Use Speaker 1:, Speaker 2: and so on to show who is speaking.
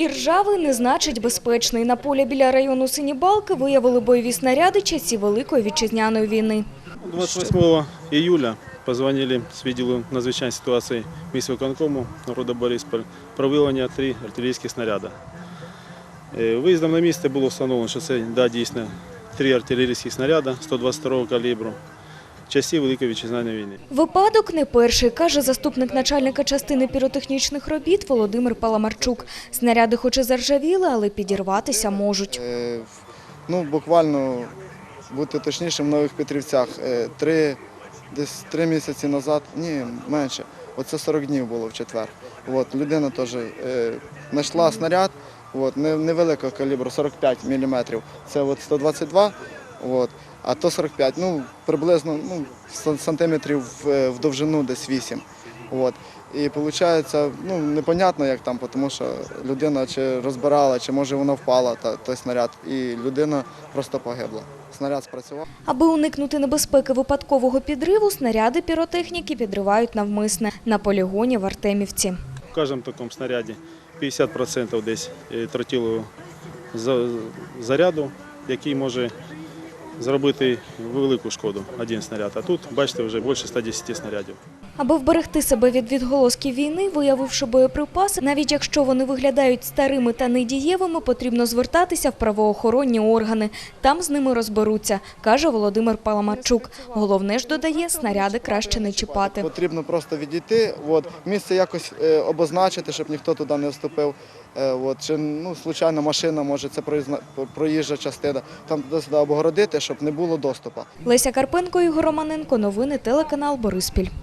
Speaker 1: І ржавий не значить безпечний. На полі біля району Синібалки виявили бойові снаряди часів Великої вітчизняної війни.
Speaker 2: 28 июля позвонили с відділу надзвичайної ситуації міськвиконкому города Борисполь про виявлення три артилерійських снаряди. Е, Виїздом на місце було встановлено, що це да, дійсно три артилерійських снаряди 122 калібру часів Великої вітчизняної війни.
Speaker 1: Випадок не перший, каже заступник начальника частини піротехнічних робіт Володимир Паламарчук. Снаряди хоч і заржавіли, але підірватися можуть.
Speaker 3: Е, Ну, буквально бути точнішим в Нових Петрівцях. е, Три, десь три місяці назад, ні, менше. Оце 40 днів було в четвер. От, людина теж е, знайшла снаряд, от, не- невеликого калібру, 45 мм. Це от 122, от, а то 45, ну, приблизно ну, сан- сантиметрів в, в довжину десь 8. От. І виходить, ну, непонятно, як там, тому що людина чи розбирала, чи може вона впала, та, той снаряд, і людина просто погибла. Снаряд спрацював.
Speaker 1: Аби уникнути небезпеки випадкового підриву, снаряди піротехніки підривають навмисне на полігоні в Артемівці.
Speaker 2: В кожному такому снаряді 50% десь е, тротилового заряду, який може зробити велику шкоду один снаряд. А тут, бачите, вже більше 110 снарядів.
Speaker 1: Аби вберегти себе від відголосків війни, виявивши боєприпаси, навіть якщо вони виглядають старими та недієвими, потрібно звертатися в правоохоронні органи. Там з ними розберуться, каже Володимир Паламарчук. Головне ж додає, снаряди краще не чіпати.
Speaker 3: Потрібно просто відійти, от, місце якось е, обозначити, щоб ніхто туди не вступив. Е, от, чи ну, случайно машина, може це проїжджа частина, там туди-сюди обгородити, щоб не було доступу.
Speaker 1: Леся Карпенко, Ігор Романенко. Новини телеканал Бориспіль.